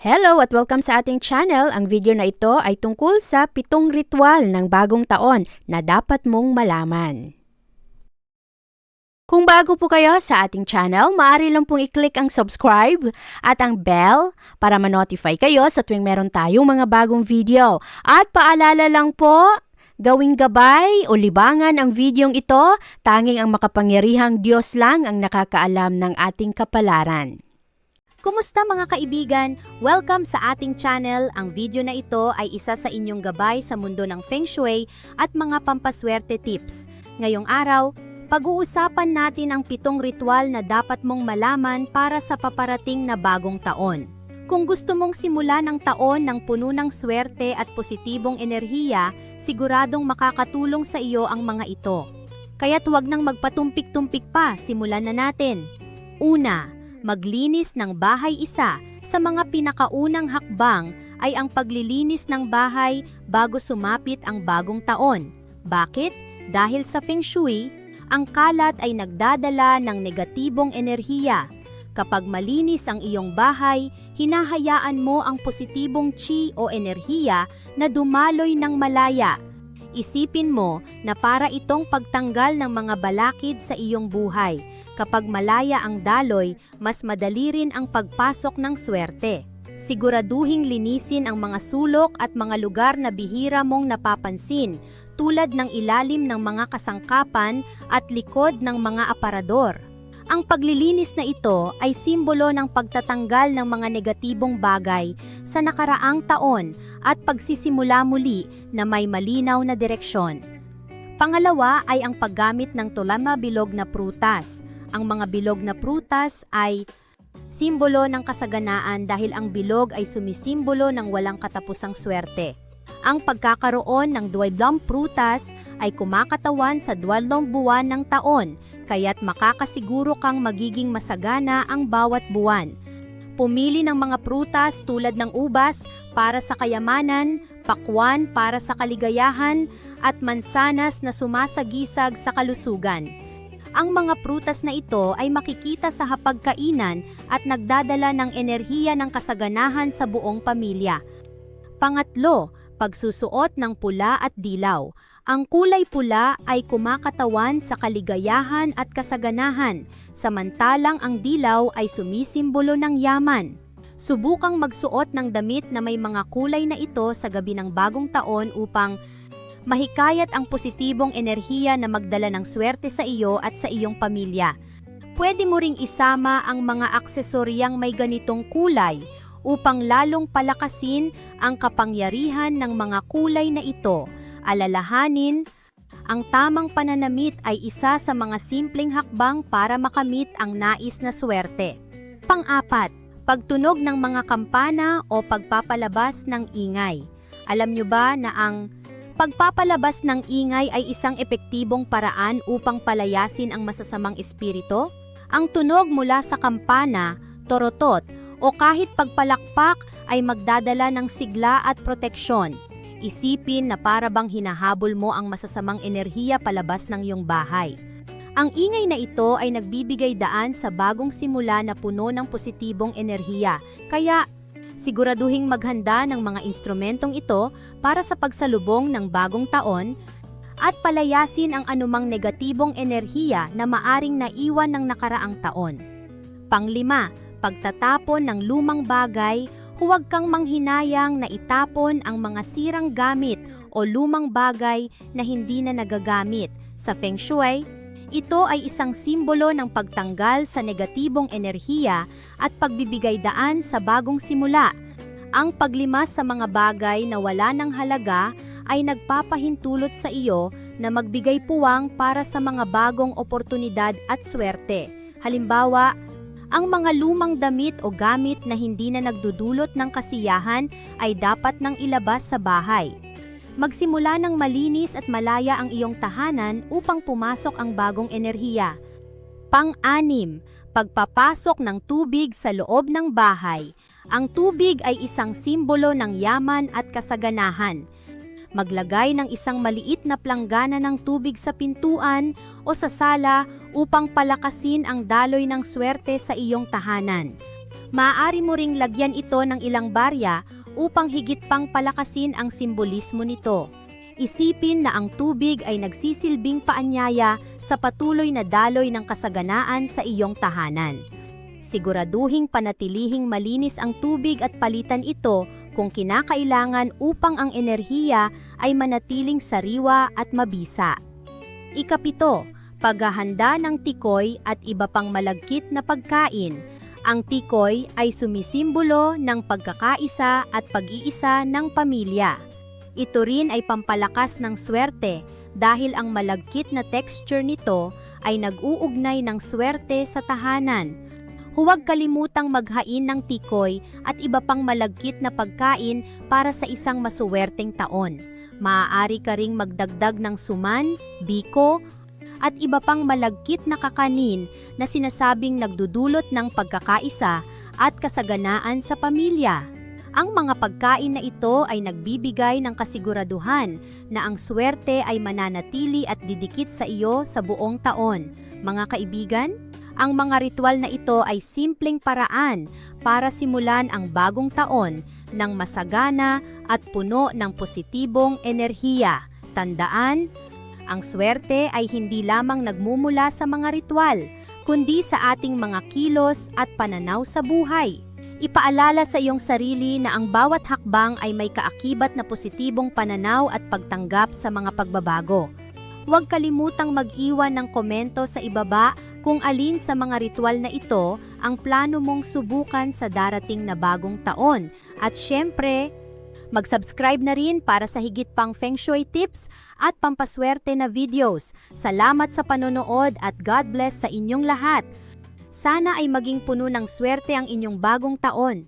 Hello at welcome sa ating channel. Ang video na ito ay tungkol sa pitong ritual ng bagong taon na dapat mong malaman. Kung bago po kayo sa ating channel, maaari lang pong i-click ang subscribe at ang bell para ma-notify kayo sa tuwing meron tayong mga bagong video. At paalala lang po, gawing gabay o libangan ang videong ito, tanging ang makapangyarihang Diyos lang ang nakakaalam ng ating kapalaran. Kumusta mga kaibigan? Welcome sa ating channel. Ang video na ito ay isa sa inyong gabay sa mundo ng Feng Shui at mga pampaswerte tips. Ngayong araw, pag-uusapan natin ang pitong ritual na dapat mong malaman para sa paparating na bagong taon. Kung gusto mong simulan ang taon ng puno ng swerte at positibong enerhiya, siguradong makakatulong sa iyo ang mga ito. Kaya't huwag nang magpatumpik-tumpik pa, simulan na natin. Una, maglinis ng bahay isa. Sa mga pinakaunang hakbang ay ang paglilinis ng bahay bago sumapit ang bagong taon. Bakit? Dahil sa Feng Shui, ang kalat ay nagdadala ng negatibong enerhiya. Kapag malinis ang iyong bahay, hinahayaan mo ang positibong chi o enerhiya na dumaloy ng malaya. Isipin mo na para itong pagtanggal ng mga balakid sa iyong buhay. Kapag malaya ang daloy, mas madali rin ang pagpasok ng swerte. Siguraduhing linisin ang mga sulok at mga lugar na bihira mong napapansin, tulad ng ilalim ng mga kasangkapan at likod ng mga aparador. Ang paglilinis na ito ay simbolo ng pagtatanggal ng mga negatibong bagay sa nakaraang taon at pagsisimula muli na may malinaw na direksyon. Pangalawa ay ang paggamit ng tulama bilog na prutas. Ang mga bilog na prutas ay simbolo ng kasaganaan dahil ang bilog ay sumisimbolo ng walang katapusang swerte. Ang pagkakaroon ng duwalong prutas ay kumakatawan sa duwalong buwan ng taon, kaya't makakasiguro kang magiging masagana ang bawat buwan. Pumili ng mga prutas tulad ng ubas para sa kayamanan, pakwan para sa kaligayahan, at mansanas na sumasagisag sa kalusugan. Ang mga prutas na ito ay makikita sa hapagkainan at nagdadala ng enerhiya ng kasaganahan sa buong pamilya. Pangatlo, pagsusuot ng pula at dilaw. Ang kulay pula ay kumakatawan sa kaligayahan at kasaganahan, samantalang ang dilaw ay sumisimbolo ng yaman. Subukang magsuot ng damit na may mga kulay na ito sa gabi ng bagong taon upang mahikayat ang positibong enerhiya na magdala ng swerte sa iyo at sa iyong pamilya. Pwede mo ring isama ang mga aksesoryang may ganitong kulay upang lalong palakasin ang kapangyarihan ng mga kulay na ito. Alalahanin, ang tamang pananamit ay isa sa mga simpleng hakbang para makamit ang nais na swerte. Pang-apat, pagtunog ng mga kampana o pagpapalabas ng ingay. Alam nyo ba na ang pagpapalabas ng ingay ay isang epektibong paraan upang palayasin ang masasamang espiritu? Ang tunog mula sa kampana, torotot, o kahit pagpalakpak ay magdadala ng sigla at proteksyon. Isipin na para bang hinahabol mo ang masasamang enerhiya palabas ng iyong bahay. Ang ingay na ito ay nagbibigay daan sa bagong simula na puno ng positibong enerhiya, kaya siguraduhing maghanda ng mga instrumentong ito para sa pagsalubong ng bagong taon at palayasin ang anumang negatibong enerhiya na maaring naiwan ng nakaraang taon. Panglima, pagtatapon ng lumang bagay, huwag kang manghinayang na itapon ang mga sirang gamit o lumang bagay na hindi na nagagamit. Sa Feng Shui, ito ay isang simbolo ng pagtanggal sa negatibong enerhiya at pagbibigay daan sa bagong simula. Ang paglimas sa mga bagay na wala ng halaga ay nagpapahintulot sa iyo na magbigay puwang para sa mga bagong oportunidad at swerte. Halimbawa, Ang mga lumang damit o gamit na hindi na nagdudulot ng kasiyahan ay dapat nang ilabas sa bahay. Magsimula ng malinis at malaya ang iyong tahanan upang pumasok ang bagong enerhiya. Pang-anim, pagpapasok ng tubig sa loob ng bahay. Ang tubig ay isang simbolo ng yaman at kasaganahan. Maglagay ng isang maliit na planggana ng tubig sa pintuan o sa sala upang palakasin ang daloy ng swerte sa iyong tahanan. Maaari mo ring lagyan ito ng ilang barya upang higit pang palakasin ang simbolismo nito. Isipin na ang tubig ay nagsisilbing paanyaya sa patuloy na daloy ng kasaganaan sa iyong tahanan. Siguraduhing panatilihing malinis ang tubig at palitan ito kung kinakailangan upang ang enerhiya ay manatiling sariwa at mabisa. Ikapito, paghahanda ng tikoy at iba pang malagkit na pagkain. Ang tikoy ay sumisimbolo ng pagkakaisa at pag-iisa ng pamilya. Ito rin ay pampalakas ng swerte dahil ang malagkit na texture nito ay nag-uugnay ng swerte sa tahanan. Huwag kalimutang maghain ng tikoy at iba pang malagkit na pagkain para sa isang masuwerteng taon. Maaari ka ring magdagdag ng suman, biko, at iba pang malagkit na kakanin na sinasabing nagdudulot ng pagkakaisa at kasaganaan sa pamilya. Ang mga pagkain na ito ay nagbibigay ng kasiguraduhan na ang swerte ay mananatili at didikit sa iyo sa buong taon. Mga kaibigan, ang mga ritual na ito ay simpleng paraan para simulan ang bagong taon ng masagana at puno ng positibong enerhiya. Tandaan, ang swerte ay hindi lamang nagmumula sa mga ritual, kundi sa ating mga kilos at pananaw sa buhay. Ipaalala sa iyong sarili na ang bawat hakbang ay may kaakibat na positibong pananaw at pagtanggap sa mga pagbabago. Huwag kalimutang mag-iwan ng komento sa ibaba kung alin sa mga ritual na ito ang plano mong subukan sa darating na bagong taon. At syempre, mag-subscribe na rin para sa higit pang Feng Shui tips at pampaswerte na videos. Salamat sa panonood at God bless sa inyong lahat. Sana ay maging puno ng swerte ang inyong bagong taon.